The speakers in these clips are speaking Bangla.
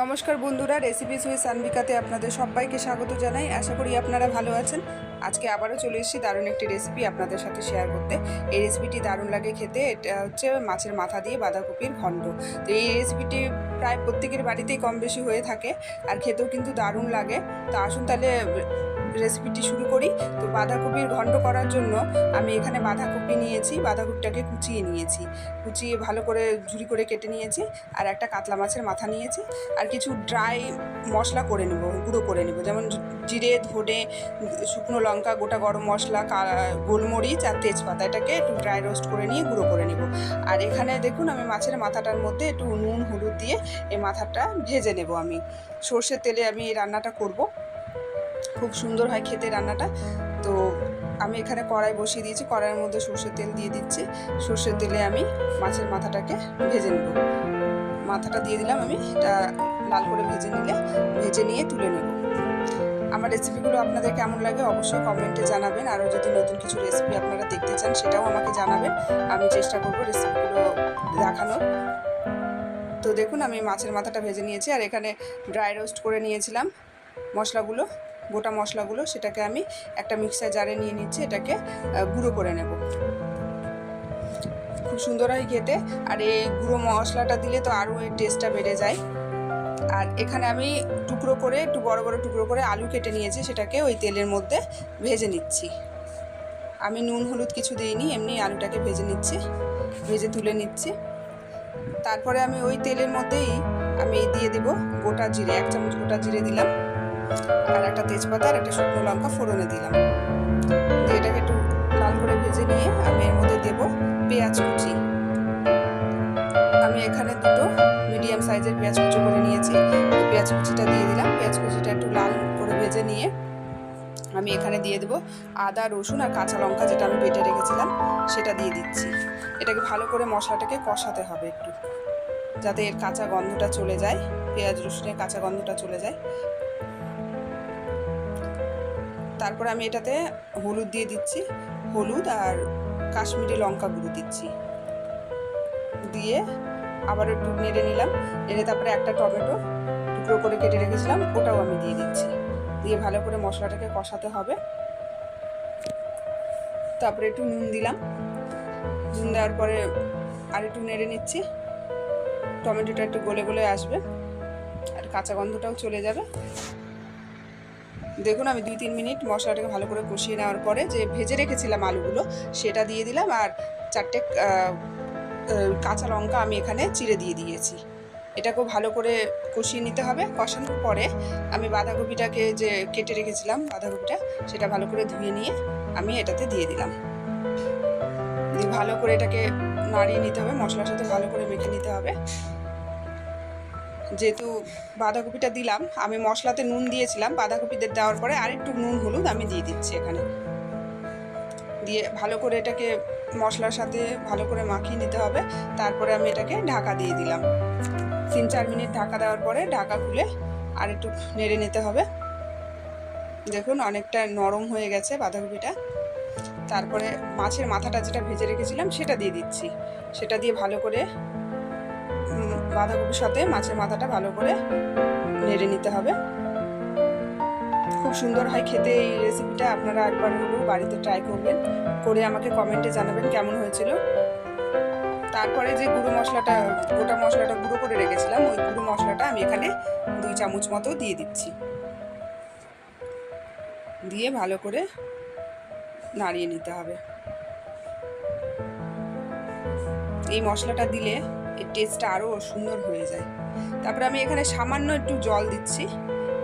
নমস্কার বন্ধুরা রেসিপিস উইথ সানবিকাতে আপনাদের সবাইকে স্বাগত জানাই। আশা করি আপনারা ভালো আছেন। আজকে আবারও চলে এসেছি দারুণ একটি রেসিপি আপনাদের সাথে শেয়ার করতে। এই রেসিপিটি দারুণ লাগে খেতে। এটা হচ্ছে মাছের মাথা দিয়ে বাঁধাকপির ঘণ্ট তো এই রেসিপিটি প্রায় প্রত্যেকের বাড়িতেই কম বেশি হয়ে থাকে। আর খেতেও কিন্তু দারুণ লাগে। তো আসুন তাহলে রেসিপিটি শুরু করি। তো বাঁধাকপির ঘন্ট করার জন্য আমি এখানে বাঁধাকপি নিয়েছি, বাঁধাকপিটাকে কুচিয়ে নিয়েছি। কুচিয়ে ভালো করে ঝুরি করে কেটে নিয়েছি আর একটা কাতলা মাছের মাথা নিয়েছি। আর কিছু ড্রাই মশলা করে নেব, গুঁড়ো করে নেব। যেমন জিরে, ধনে, শুকনো লঙ্কা, গোটা গরম মশলা গোলমরিচ আর তেজপাতা। এটাকে একটু ড্রাই রোস্ট করে নিয়ে গুঁড়ো করে নেব। আর এখানে দেখুন আমি মাছের মাথাটার মধ্যে একটু নুন, হলুদ দিয়ে এই মাথাটা ভেজে নেব আমি। সর্ষের তেলে আমি এই রান্নাটা করব। খুব সুন্দর হয় খেতে রান্নাটা। তো আমি এখানে কড়াই বসিয়ে দিয়েছি, কড়াইয়ের মধ্যে সর্ষের তেল দিয়ে দিচ্ছি। সর্ষের তেলে আমি মাছের মাথাটাকে ভেজে নেব। মাথাটা দিয়ে দিলাম আমি, এটা লাল করে ভেজে নিলে, ভেজে নিয়ে তুলে নেব। আমার রেসিপিগুলো আপনাদের কেমন লাগে অবশ্যই কমেন্টে জানাবেন। আরও যদি নতুন কিছু রেসিপি আপনারা দেখতে চান, সেটাও আমাকে জানাবেন। আমি চেষ্টা করব রেসিপিগুলো দেখানোর। তো দেখুন, আমি মাছের মাথাটা ভেজে নিয়েছি। আর এখানে ড্রাই রোস্ট করে নিয়েছিলাম মশলাগুলো। গোটা মশলাগুলো সেটাকে আমি একটা মিক্সার জারে নিয়ে নিচ্ছি, এটাকে গুঁড়ো করে নেব। খুব সুন্দর হয় খেতে। আর এই গুঁড়ো মশলাটা দিলে তো আরও এর টেস্টটা বেড়ে যায়। আর এখানে আমি টুকরো করে, একটু বড় বড় টুকরো করে আলু কেটে নিয়েছি, সেটাকে ওই তেলের মধ্যে ভেজে নিচ্ছি। আমি নুন, হলুদ কিছু দিইনি, এমনি আলুটাকে ভেজে নিচ্ছি, ভেজে তুলে নিচ্ছি। তারপরে আমি ওই তেলের মধ্যেই আমি দিয়ে দেব গোটা জিরে, এক চামচ গোটা জিরে দিলাম। আর একটা তেজপাতা আর একটা শুকনো লঙ্কা ফোড়নে দিলাম। এটাকে একটু লাল করে ভেজে নিয়ে আমি এর মধ্যে দেব পেঁয়াজ কুচি। আমি এখানে দুটো মিডিয়াম সাইজের পেঁয়াজ কুচি করে নিয়েছি। পেঁয়াজ কুচিটা দিয়ে দিলাম। পেঁয়াজ কুচিটা একটু লাল করে ভেজে নিয়ে আমি এখানে দিয়ে দেবো আদা, রসুন আর কাঁচা লঙ্কা যেটা আমি বেটে রেখেছিলাম, সেটা দিয়ে দিচ্ছি। এটাকে ভালো করে মশলাটাকে কষাতে হবে একটু, যাতে এর কাঁচা গন্ধটা চলে যায়, পেঁয়াজ, রসুনের কাঁচা গন্ধটা চলে যায়। তারপর আমি এটাতে হলুদ দিয়ে দিচ্ছি। হলুদ আর কাশ্মীরি লঙ্কা গুঁড়ো দিচ্ছি। দিয়ে আবার একটু নেড়ে নিলাম। নেড়ে তারপরে একটা টমেটো টুকরো করে কেটে রেখেছিলাম, ওটাও আমি দিয়ে দিচ্ছি। দিয়ে ভালো করে মশলাটাকে কষাতে হবে। তারপরে একটু নুন দিলাম। নুন দেওয়ার পরে আর একটু নেড়ে নিচ্ছি। টমেটোটা একটু গলে গলে আসবে। আর কাঁচা গন্ধটাও চলে যাবে। দেখুন, আমি দুই তিন মিনিট মশলাটাকে ভালো করে কষিয়ে নেওয়ার পরে যে ভেজে রেখেছিলাম আলুগুলো, সেটা দিয়ে দিলাম আর চারটে কাঁচা লঙ্কা আমি এখানে চিড়ে দিয়ে দিয়েছি। এটাকেও ভালো করে কষিয়ে নিতে হবে। কষানোর পরে আমি বাঁধাকপিটাকে যে কেটে রেখেছিলাম বাঁধাকপিটা, সেটা ভালো করে ধুয়ে নিয়ে আমি এটাতে দিয়ে দিলাম। ভালো করে এটাকে নাড়িয়ে নিতে হবে, মশলার সাথে ভালো করে মেখে নিতে হবে। যেহেতু বাঁধাকপিটা দিলাম, আমি মশলাতে নুন দিয়েছিলাম, বাঁধাকপিদের দেওয়ার পরে আরেকটু নুন হলুদ আমি দিয়ে দিচ্ছি এখানে। দিয়ে ভালো করে এটাকে মশলার সাথে ভালো করে মাখিয়ে নিতে হবে, তারপরে আমি এটাকে ঢাকা দিয়ে দিলাম। তিন চার মিনিট ঢাকা দেওয়ার পরে ঢাকা খুলে আর একটু নেড়ে নিতে হবে। দেখুন অনেকটা নরম হয়ে গেছে বাঁধাকপিটা। তারপরে মাছের মাথাটা যেটা ভেজে রেখেছিলাম সেটা দিয়ে দিচ্ছি। সেটা দিয়ে ভালো করে বাঁধাকপির সাথে মাছের মাথাটা ভালো করে নেড়ে নিতে হবে। খুব সুন্দর হয় খেতে এই রেসিপিটা আপনারা একবার হলেও বাড়িতে ট্রাই করবেন। করে আমাকে কমেন্টে জানাবেন কেমন হয়েছিল। তারপরে যে গুঁড়ো মশলাটা, গোটা মশলাটা গুঁড়ো করে রেখেছিলাম, ওই গুঁড়ো মশলাটা আমি এখানে দুই চামচ মতো দিয়ে দিচ্ছি। দিয়ে ভালো করে নাড়িয়ে নিতে হবে। এই মশলাটা দিলে টেস্টটা আরও সুন্দর হয়ে যায়। তারপরে আমি এখানে সামান্য একটু জল দিচ্ছি,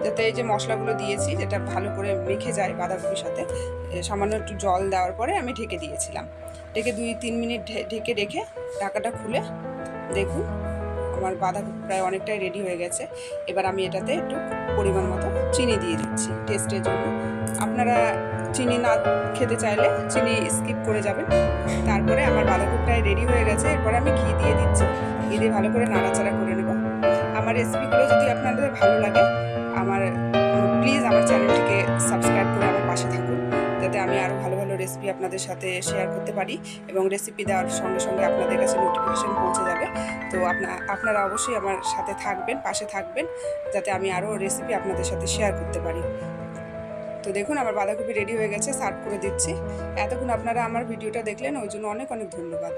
যাতে এই যে মশলাগুলো দিয়েছি, যেটা ভালো করে মেখে যায় বাঁধাকপির সাথে সামান্য একটু জল দেওয়ার পরে আমি ঢেকে দিয়েছিলাম। ঢেকে দুই তিন মিনিট ঢেকে রেখে ঢাকাটা খুলে দেখুন, আমার বাঁধাকপি প্রায় অনেকটাই রেডি হয়ে গেছে। এবার আমি এটাতে একটু পরিমাণ মতো চিনি দিয়ে দিচ্ছি টেস্টের জন্য। আপনারা চিনি না খেতে চাইলে চিনি স্কিপ করে যাবেন। তারপরে আমার বাঁধাকপিটাই রেডি হয়ে গেছে, এরপরে আমি ঘি দিয়ে দিচ্ছি। ঘি দিয়ে ভালো করে নাড়াচাড়া করে নেব। আমার রেসিপিগুলো যদি আপনাদের ভালো লাগে, আমার প্লিজ আমার চ্যানেলটিকে সাবস্ক্রাইব করে আমার পাশে থাকুন, যাতে আমি আরও ভালো ভালো রেসিপি আপনাদের সাথে শেয়ার করতে পারি এবং রেসিপি দেওয়ার সঙ্গে সঙ্গে আপনাদের কাছে নোটিফিকেশন পৌঁছে যাবে। তো আপনা, আপনারা অবশ্যই আমার সাথে থাকবেন, পাশে থাকবেন, যাতে আমি আরও রেসিপি আপনাদের সাথে শেয়ার করতে পারি। তো দেখুন, আমার বাঁধাকপি রেডি হয়ে গেছে সার্ভ করে দিচ্ছি। এতক্ষণ আপনারা আমার ভিডিওটা দেখলেন, ওই জন্য অনেক অনেক ধন্যবাদ।